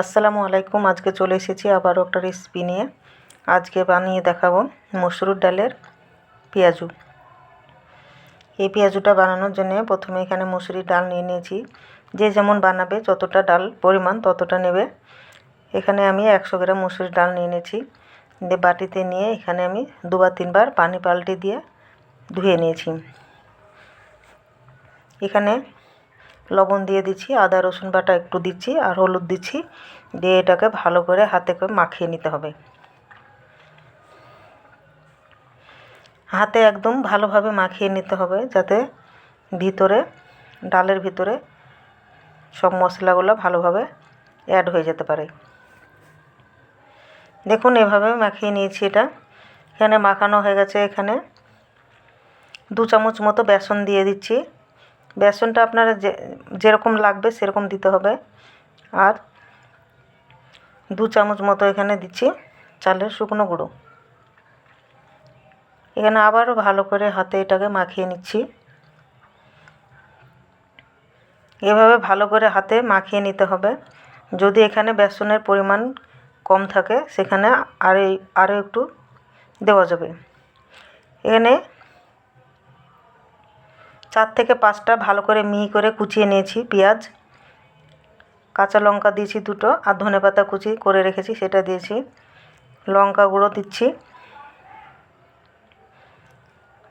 আসসালামু আলাইকুম। আজকে চলে এসেছি আবারও একটা রেসিপি নিয়ে। আজকে বানিয়ে দেখাবো মসুর ডালের পেঁয়াজু। এই পেঁয়াজুটা বানানোর জন্য প্রথমে এখানে মুসুরির ডাল নিয়ে নিয়েছি। যে যেমন বানাবে, যতটা ডাল পরিমাণ ততটা নেবে। এখানে আমি একশো গ্রাম মুসুরির ডাল নিয়ে নিয়েছি। দিয়ে বাটিতে নিয়ে এখানে আমি দুবার তিনবার পানি পাল্টে দিয়ে ধুয়ে নিয়েছি। এখানে লবণ দিয়ে দিচ্ছি, আদা, রসুন বাটা একটু দিচ্ছি আর হলুদ দিচ্ছি, দিয়ে এটাকে ভালো করে হাতে করে মাখিয়ে নিতে হবে। হাতে একদম ভালোভাবে মাখিয়ে নিতে হবে যাতে ভিতরে, ডালের ভিতরে সব মশলাগুলো ভালোভাবে অ্যাড হয়ে যেতে পারে। দেখুন এভাবে মাখিয়ে নিয়েছি এটা। এখানে মাখানো হয়ে গেছে এখানে। দু চামচ মতো বেসন দিয়ে দিচ্ছি। বেসনটা আপনারা যে, যেরকম লাগবে সেরকম দিতে হবে। আর দু চামচ মতো এখানে দিচ্ছি চালের শুকনো গুঁড়ো। এখানে আবারও ভালো করে হাতে এটাকে মাখিয়ে নিচ্ছি। এভাবে ভালো করে হাতে মাখিয়ে নিতে হবে। যদি এখানে বেসনের পরিমাণ কম থাকে, সেখানে আর আরও একটু দেওয়া যাবে। এখানে চার থেকে পাঁচটা ভালো করে মিহি করে কুচিয়ে নিয়েছি পেঁয়াজ, কাঁচা লঙ্কা দিয়েছি দুটো আর ধনে পাতা কুচি করে রেখেছি, সেটা দিয়েছি। লঙ্কা গুঁড়ো দিচ্ছি।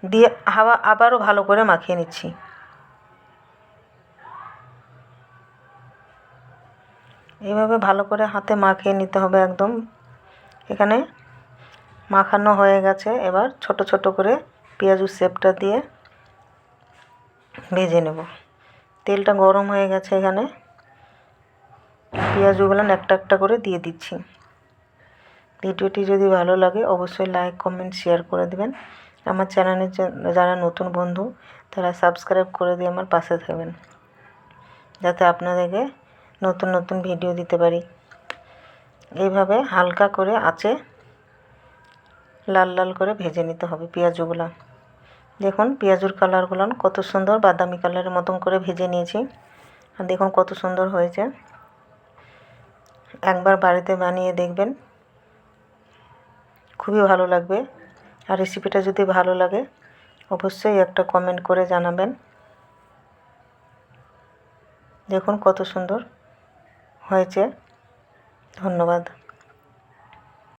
দিয়ে হাওয়া আবারও ভালো করে মাখিয়ে নিচ্ছি। এইভাবে ভালো করে হাতে মাখিয়ে নিতে হবে একদম। এখানে মাখানো হয়ে গেছে, এবার ছোট ছোট করে পেঁয়াজুর শেপটা দিয়ে ভেজে নেব। তেলটা গরম হয়ে গেছে এখানে। পেঁয়াজগুলো একটা একটা করে দিয়ে দিচ্ছি। ভিডিওটি যদি ভালো লাগে অবশ্যই লাইক কমেন্ট শেয়ার করে দেবেন। আমার চ্যানেলের যারা নতুন বন্ধু, তারা সাবস্ক্রাইব করে দিয়ে আমার পাশে থাকবেন। যাতে আপনাদেরকে নতুন নতুন ভিডিও দিতে পারি। এইভাবে হালকা করে আছে লাল লাল করে ভেজে নিতে হবে পেঁয়াজগুলো দেখুন, পেঁয়াজুর কালারগুলো কত সুন্দর বাদামি কালারের মতন করে ভেজে নিয়েছি। আর দেখুন কত সুন্দর হয়েছে। একবার বাড়িতে বানিয়ে দেখবেন। খুবই ভালো লাগবে। আর রেসিপিটা যদি ভালো লাগে, অবশ্যই একটা কমেন্ট করে জানাবেন। দেখুন কত সুন্দর হয়েছে। ধন্যবাদ।